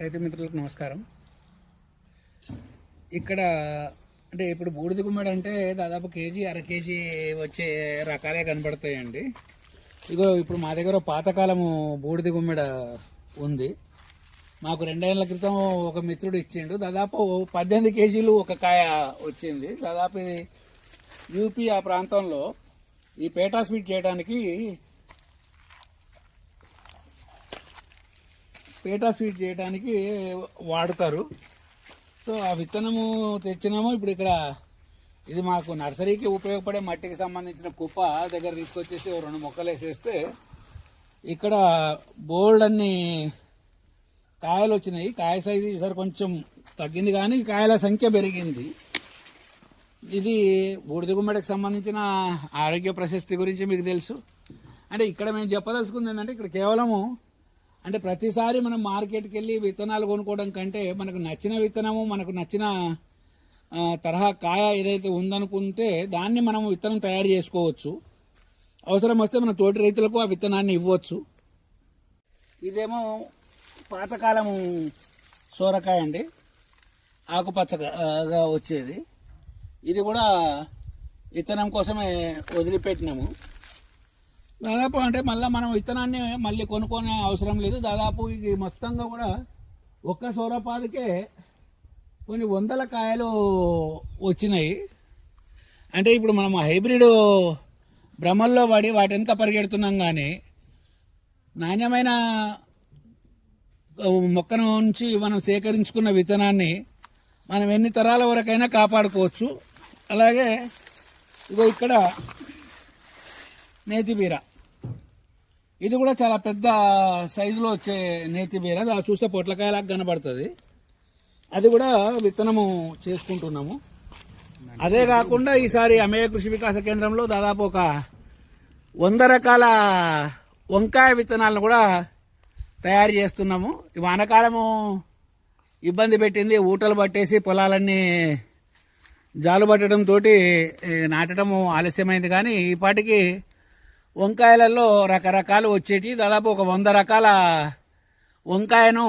రైతు మిత్రులకు నమస్కారం. ఇక్కడ అంటే ఇప్పుడు బూడిద గుమ్మడి అంటే దాదాపు కేజీ అర కేజీ వచ్చే రకాలే కనబడతాయండి. ఇగో ఇప్పుడు మా దగ్గర పాతకాలము బూడిద గుమ్మిడ ఉంది. మాకు రెండేళ్ళ క్రితం ఒక మిత్రుడు ఇచ్చిండు. దాదాపు పద్దెనిమిది కేజీలు ఒక కాయ వచ్చింది. దాదాపు ఇది యూపీ ఆ ప్రాంతంలో ఈ పేటా స్వీట్ చేయడానికి పేటా స్వీట్ చేయడానికి వాడుతారు. సో ఆ విత్తనము తెచ్చినాము. ఇప్పుడు ఇక్కడ ఇది మాకు నర్సరీకి ఉపయోగపడే మట్టికి సంబంధించిన కుప్ప దగ్గర తీసుకొచ్చేసి రెండు మొక్కలు వేసేస్తే ఇక్కడ బోల్డ్ అన్ని కాయలు వచ్చినాయి. కాయ సైజు ఈసారి కొంచెం తగ్గింది కానీ కాయల సంఖ్య పెరిగింది. ఇది బూడిద గుమ్మడికి సంబంధించిన ఆరోగ్య ప్రశస్తి గురించి మీకు తెలుసు. అంటే ఇక్కడ మేము చెప్పదలుచుకుంది ఏంటంటే ఇక్కడ కేవలము అంటే ప్రతిసారి మనం మార్కెట్కి వెళ్ళి విత్తనాలు కొనుక్కోవడం కంటే మనకు నచ్చిన విత్తనము మనకు నచ్చిన తరహా కాయ ఏదైతే ఉందనుకుంటే దాన్ని మనం విత్తనం తయారు చేసుకోవచ్చు. అవసరం వస్తే మన తోటి రైతులకు ఆ విత్తనాన్ని ఇవ్వచ్చు. ఇదేమో పాతకాలము సోరకాయ అండి. ఆకుపచ్చగా వచ్చేది. ఇది కూడా విత్తనం కోసమే వదిలిపెట్టినాము. దాదాపు అంటే మళ్ళీ మనం విత్తనాన్ని మళ్ళీ కొనుక్కొనే అవసరం లేదు. దాదాపు ఇది మొత్తంగా కూడా ఒక్క సోరపాదికే కొన్ని వందల కాయలు వచ్చినాయి. అంటే ఇప్పుడు మనం హైబ్రిడ్ భ్రమల్లో పడి వాటి వెనక పరిగెడుతున్నాం కానీ నాణ్యమైన మొక్క నుంచి మనం సేకరించుకున్న విత్తనాన్ని మనం ఎన్ని తరాల వరకైనా కాపాడుకోవచ్చు. అలాగే ఇగో ఇక్కడ నేతిబీర ఇది కూడా చాలా పెద్ద సైజులో వచ్చే నేతి బీర. అది చూస్తే పొట్లకాయలాగా కనబడుతుంది. అది కూడా విత్తనము చేసుకుంటున్నాము. అదే కాకుండా ఈసారి అమేయ కృషి వికాస కేంద్రంలో దాదాపు ఒక వంద రకాల వంకాయ విత్తనాలను కూడా తయారు చేస్తున్నాము. ఈ వానకాలము ఇబ్బంది పెట్టింది. ఊటలు పట్టేసి పొలాలన్నీ జాలు పట్టడంతో నాటడము ఆలస్యమైంది. కానీ ఈ పాటికి వంకాయలలో రకరకాలు వచ్చేటి దాదాపు ఒక వంద రకాల వంకాయను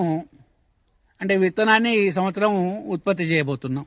అంటే విత్తనాన్ని ఈ సంవత్సరం ఉత్పత్తి చేయబోతున్నాం.